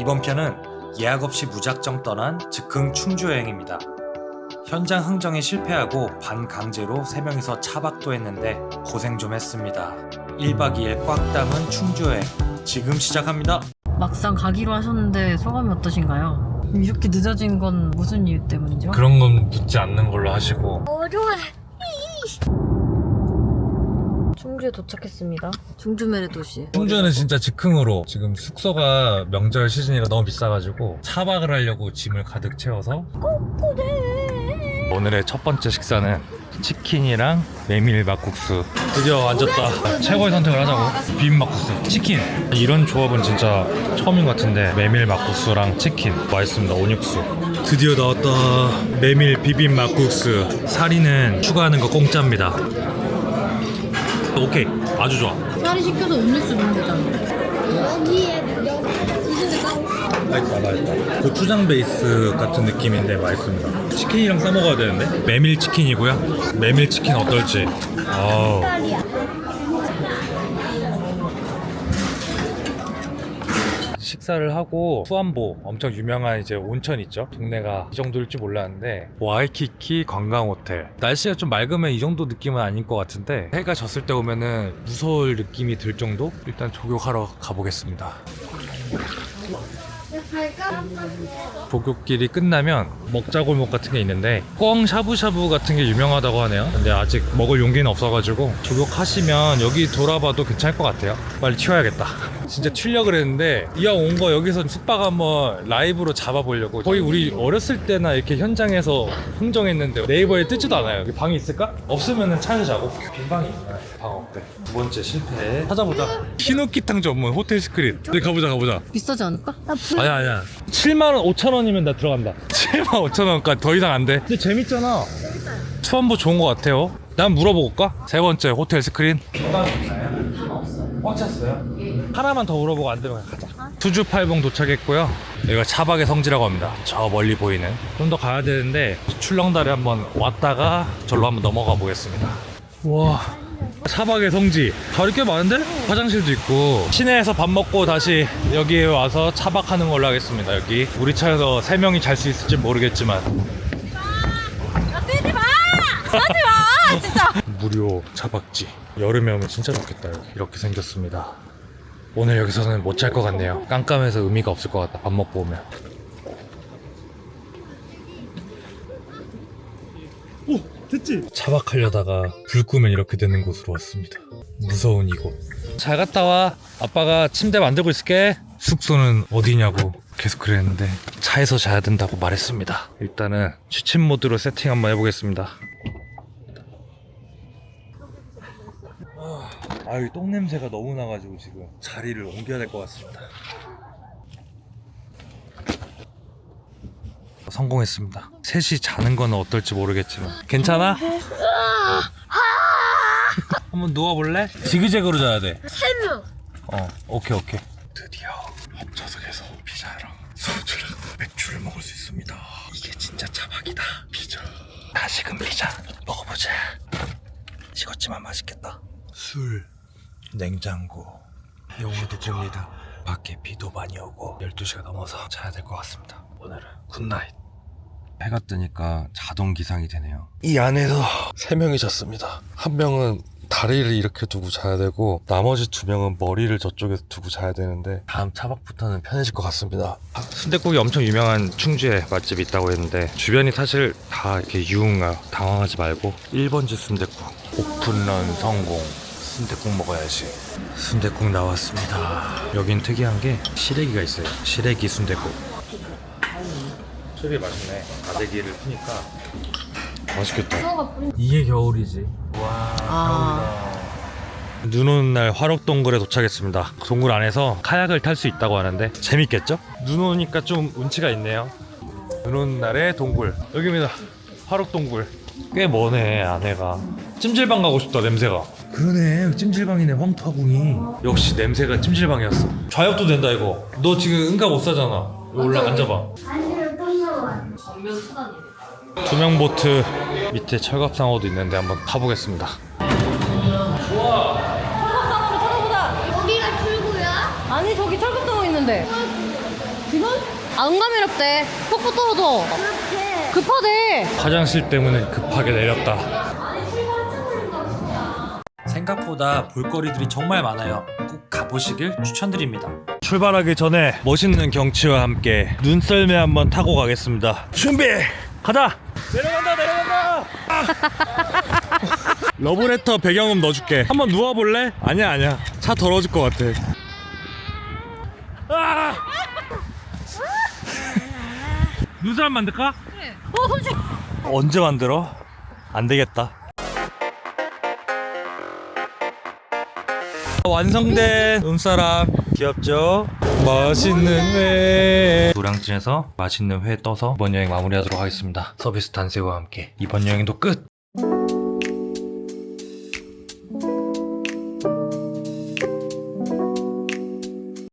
이번 편은 예약 없이 무작정 떠난 즉흥 충주 여행입니다. 현장 흥정에 실패하고 반강제로 3명이서 차박도 했는데 고생 좀 했습니다. 1박 2일 꽉 담은 충주 여행 지금 시작합니다. 막상 가기로 하셨는데 소감이 어떠신가요? 이렇게 늦어진 건 무슨 이유 때문이죠? 그런 건 묻지 않는 걸로 하시고 충주에 도착했습니다. 충주메레 도시. 충주는 진짜 즉흥으로 지금 숙소가 명절 시즌이라 너무 비싸가지고 차박을 하려고 짐을 가득 채워서 오늘의 첫 번째 식사는 치킨이랑 메밀 막국수. 드디어 앉았다. 최고의 선택을 하자고. 비빔 막국수. 치킨. 이런 조합은 진짜 처음인 것 같은데 메밀 막국수랑 치킨. 맛있습니다. 온육수. 드디어 나왔다. 메밀 비빔 막국수. 사리는 추가하는 거 공짜입니다 오케이. 아주 좋아. 사리 시켜서 음료수 넣으면 되잖아. 여기에 여기 무슨 데가 맛있다 맛있다. 고추장 베이스 같은 느낌인데 맛있습니다. 치킨이랑 싸 먹어야 되는데? 메밀 치킨이고요. 메밀 치킨 어떨지. 아우. 딸이야. 식사를 하고 수안보 엄청 유명한 이제 온천 있죠? 동네가 이 정도일 줄 몰랐는데. 와이키키 관광 호텔. 날씨가 좀 맑으면 이 정도 느낌은 아닌 것 같은데 해가 졌을 때 오면은 무서울 느낌이 들 정도? 일단 조교하러 가보겠습니다 조교길이 끝나면 먹자골목 같은 게 있는데 꽝 샤브샤브 같은 게 유명하다고 하네요. 근데 아직 먹을 용기는 없어가지고 조교하시면 여기 돌아봐도 괜찮을 것 같아요. 빨리 튀어야겠다. 진짜 튀려 그랬는데 이왕 온 거 여기서 숙박 한번 라이브로 잡아보려고. 거의 우리 어렸을 때나 이렇게 현장에서 흥정했는데 네이버에 뜨지도 않아요. 여기 방이 있을까? 없으면 차에서 자고. 빈 방이 있나요? 방 없대. 두 번째 실패. 찾아보자. 히노키탕 전문 호텔 스크린. 네 가보자 가보자. 비싸지 않을까? 아니야 아니야 7만원 5천원이면 나 들어간다. 7만 5천원까지 더 이상 안돼? 근데 재밌잖아. 수원보 좋은 것 같아요. 난 물어보고 올까? 세 번째 호텔 스크린. 꽉 찼어요? 하나만 더 물어보고 안 되면 가자. 수주 팔봉 도착했고요. 여기가 차박의 성지라고 합니다. 저 멀리 보이는. 좀 더 가야 되는데 출렁다리 한번 왔다가 절로 한번 넘어가 보겠습니다. 와 차박의 성지 자리 꽤 많은데? 화장실도 있고 시내에서 밥 먹고 다시 여기에 와서 차박하는 걸로 하겠습니다 여기 우리 차에서 세 명이 잘 수 있을지 모르겠지만 뛰지 마! 하지 마! 진짜! 무료 차박지 여름에 오면 진짜 좋겠다 여기. 이렇게 생겼습니다 오늘 여기서는 못 잘 것 같네요 깜깜해서 의미가 없을 것 같다 밥 먹고 오면 오 됐지? 차박하려다가 불 끄면 이렇게 되는 곳으로 왔습니다. 무서운 이곳. 잘 갔다 와. 아빠가 침대 만들고 있을게. 숙소는 어디냐고 계속 그랬는데 차에서 자야 된다고 말했습니다. 일단은 취침 모드로 세팅 한번 해보겠습니다. 아유 똥 냄새가 너무 나가지고 지금 자리를 옮겨야 될 것 같습니다. 성공했습니다. 셋이 자는 건 어떨지 모르겠지만 괜찮아? 한번 누워볼래? 지그재그로 자야 돼. 세 명. 어, 오케이 오케이. 드디어 합좌석에서 피자랑 소주랑 맥주를 먹을 수 있습니다. 이게 진짜 차박이다. 피자. 다시금 피자 먹어보자. 식었지만 맛있겠다. 술, 냉장고, 영화도 봅니다. 밖에 비도 많이 오고 12시가 넘어서 자야 될 것 같습니다. 오늘은 굿나잇. 해가 뜨니까 자동 기상이 되네요. 이 안에서 세 명이 잤습니다. 한 명은 다리를 이렇게 두고 자야 되고 나머지 두 명은 머리를 저쪽에 두고 자야 되는데 다음 차박부터는 편해질 것 같습니다. 순대국이 엄청 유명한 충주에 맛집이 있다고 했는데 주변이 사실 다 이렇게 유흥가 당황하지 말고 1번지 순대국 오픈런 성공 순대국 먹어야지 순대국 나왔습니다. 여긴 특이한 게 시래기가 있어요. 시래기 순대국 되게 맛있네. 다대기를 푸니까 맛있겠다. 이게 겨울이지. 와. 아. 눈 오는 날 화록동굴에 도착했습니다. 동굴 안에서 카약을 탈 수 있다고 하는데 재밌겠죠? 눈 오니까 좀 운치가 있네요. 눈 오는 날의 동굴 여기입니다. 화록동굴 꽤 머네 안에가. 찜질방 가고 싶다 냄새가. 그러네 찜질방이네 황토화궁이. 역시 냄새가 찜질방이었어. 좌욕도 된다 이거. 너 지금 응가 못 사잖아. 여기 올라 앉아봐. 투명 보트 밑에 철갑상어도 있는데 한번 타보겠습니다. 철갑상어를 찾아보자! 여기가 출구야? 아니 저기 철갑상어 있는데 지금? 안 가미롭대. 폭포 떨어져. 급하대. 화장실 때문에 급하게 내렸다. 생각보다 볼거리들이 정말 많아요. 꼭 가보시길 추천드립니다. 출발하기 전에 멋있는 경치와 함께 눈썰매 한번 타고 가겠습니다. 준비! 가자! 내려간다 내려간다! 아! 러브레터 배경음 넣어줄게. 한번 누워볼래? 아니야 아니야. 차 더러워질 것 같아. 아! 눈사람 만들까? 어, 손실. 언제 만들어? 안 되겠다. 완성된 눈사람 귀엽죠? 맛있는 회 노량진에서 맛있는 회 떠서 이번 여행 마무리하도록 하겠습니다 서비스 단세와 함께 이번 여행도 끝!